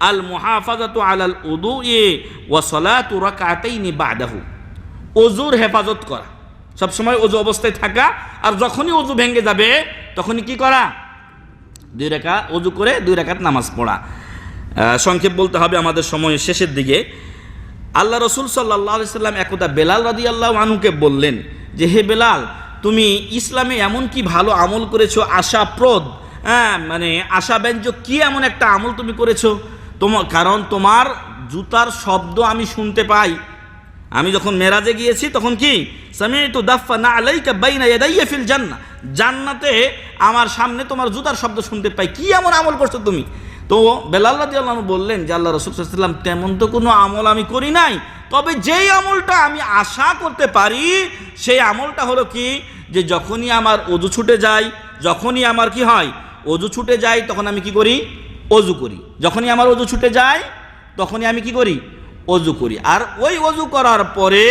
আল মুহাফাজাতু আলাল উদু এ ওয়া সলাতু রাকাতাইনি বাদাহু। অজুর হেফাজত করা। সবসময় অজু অবস্থায় থাকা আর যখনই অজু ভেঙে যাবে, তখনই কি করা? দুই রেখা অজু করে দুই রেখাত নামাজ পড়া। সংক্ষেপ বলতে হবে আমাদের সময়ের শেষের দিকে। আল্লাহ রসুল সাল্লাহ সাল্লাম একদা বেলাল রাদি আল্লাহ আনুকে বললেন যে, হে বেলাল, তুমি ইসলামে এমন কি ভালো আমল করেছ? আশাপ্রদ। হ্যাঁ মানে আশাব্যঞ্জক কি এমন একটা আমল তুমি করেছ? তোমার কারণ তোমার জুতার শব্দ আমি শুনতে পাই। আমি যখন মেরাজে গিয়েছি তখন কি? না ফিল জান্নাহ জান্নাতে আমার সামনে তোমার জুতার শব্দ শুনতে পাই। কি এমন আমল করছ তুমি? তো বেলাল রাদিয়াল্লাহু আনহু বললেন যে আল্লাহ রাসূল তেমন তো কোনো আমল আমি করি নাই। তবে যেই আমলটা আমি আশা করতে পারি, সেই আমলটা হলো কি? যে যখনই আমার অজু ছুটে যায়, যখনই আমার কি হয়? অজু ছুটে যায়, তখন আমি কি করি? অজু করি। যখনই আমার অজু ছুটে যায়, তখনই আমি কি করি? অজু করি। আর ওই অজু করার পরে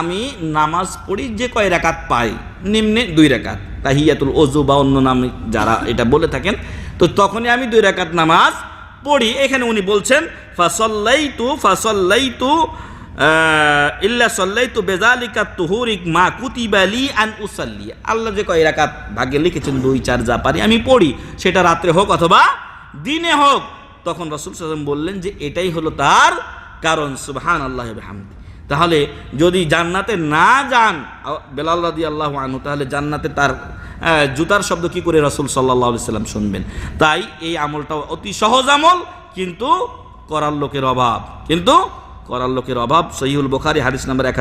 আমি নামাজ পড়ি যে কয় রাকাত পাই, নিম্নে দুই রাকাত তাহিয়াতুল অজু বা অন্য নামে যারা এটা বলে থাকেন, তো তখনই আমি দুই রাকাত নামাজ পড়ি। এখানে উনি বলছেন, ফাসল্লাইতু ফাসল্লাইতু ইল্লা সল্লাইতু বেজালিকা তুহুরিক মা কুতিবালি আন উসাল্লি। আল্লাহ যে কয় রাকাত ভাগ্যে লিখেছেন, দুই, চার যা পারি আমি পড়ি। সেটা রাত্রে হোক অথবা দিনে হোক, তখন রসুল সাল্লাম বললেন যে এটাই হলো তার কারণ সুবহান আল্লাহ হামদি তাহলে যদি জান্নাতে না যান বেলাল রাদি আল্লাহ আনহু, তাহলে জান্নাতে তার জুতার শব্দ কি করে রসুল সাল্লাহ সাল্লাম শুনবেন? তাই এই আমলটা অতি সহজ আমল, কিন্তু করার লোকের অভাব। কিন্তু করার লোকের অভাব সহিউল বোখারি, হাদিস নাম্বার এক